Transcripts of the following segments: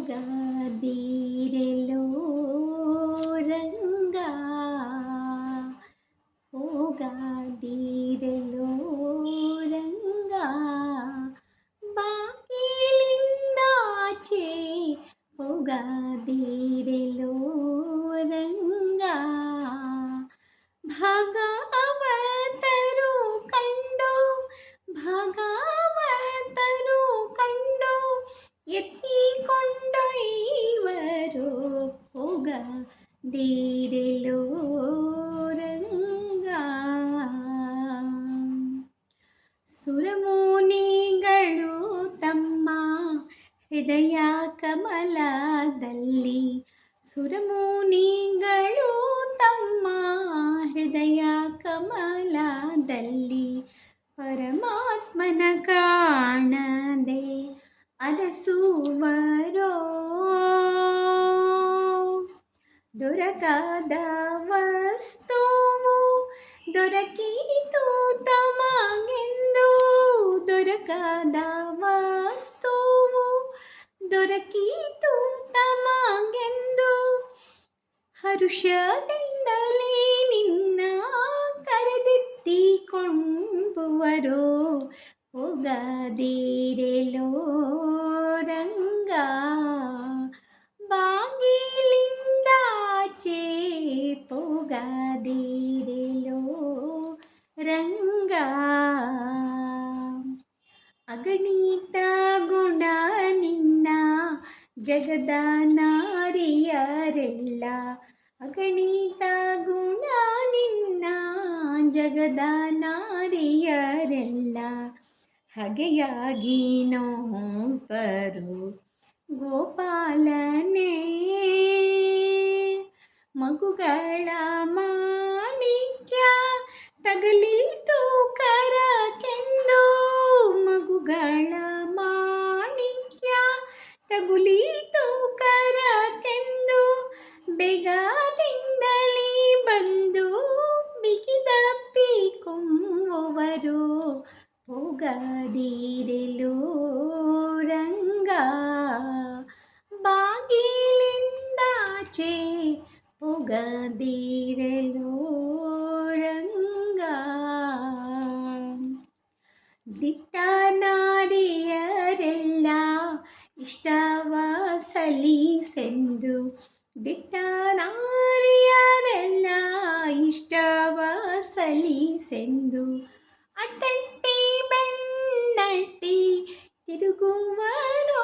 రంగుగా దీరెలో రంగా ఓగా దీరెలో రంగా బాకీలిందాచే ఓగా దీరెలో ಹೋಗದಿರಲು ರಂಗ ಸುರಮುನಿಗಳು ತಮ್ಮ ಹೃದಯ ಕಮಲದಲ್ಲಿ ಸುರಮುನಿಗಳು ತಮ್ಮ ಹೃದಯ ಕಮಲದಲ್ಲಿ ಪರಮಾತ್ಮನ ಕಾಣದೆ ಅರಸುವರೋ ದೊರಕದ ವಸ್ತುವು ದೊರಕಿತು ತಮಗೆಂದು ದೊರಕದ ವಸ್ತುವು ದೊರಕಿತು ತಮಗೆಂದು ಹರುಷದಿಂದಲೇ ನಿನ್ನ ಕರೆದೆತ್ತಿಕೊಂಬುವರೋ ಹೋಗದಿರಲೋ ಹೋಗದಿರಲೋ ರಂಗ. ಅಗಣಿತ ಗುಣ ನಿನ್ನ ಜಗದ ನಾರಿಯರೆಲ್ಲ. ಅಗಣಿತ ಗುಣ ನಿನ್ನ ಜಗದ ನಾರಿಯರೆಲ್ಲ. ಹಗೆಯಾಗಿ ನೋಪರು ಗೋಪಾಲನೇ. ಮಗುಗಳ ಮಾಣಿಕ್ಯ ತಗಲಿತು ಕರಕೆಂದು. ಮಗುಗಳ ಮಾಣಿಕ್ಯ ತಗುಲಿತು ಕರಕೆಂದು. ಬೇಗದಿಂದಲೇ ಬಂದು ಬಿಗಿದಪ್ಪಿಕೊಂಬುವರು ಹೋಗದಿರಲು ರಂಗ ಹೋಗದಿರಲು ರಂಗ ದಿಟ್ಟ ನಾರಿಯರೆಲ್ಲ ಇಷ್ಟವ ಸಲಿಸೆಂದು ದಿಟ್ಟ ನಾರಿಯರೆಲ್ಲ ಇಷ್ಟವ ಸಲಿಸೆಂದು ಅಟ್ಟಟ್ಟಿ ಬೆನ್ನಟ್ಟಿ ತಿರುಗುವರೋ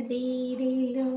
കതിരിലും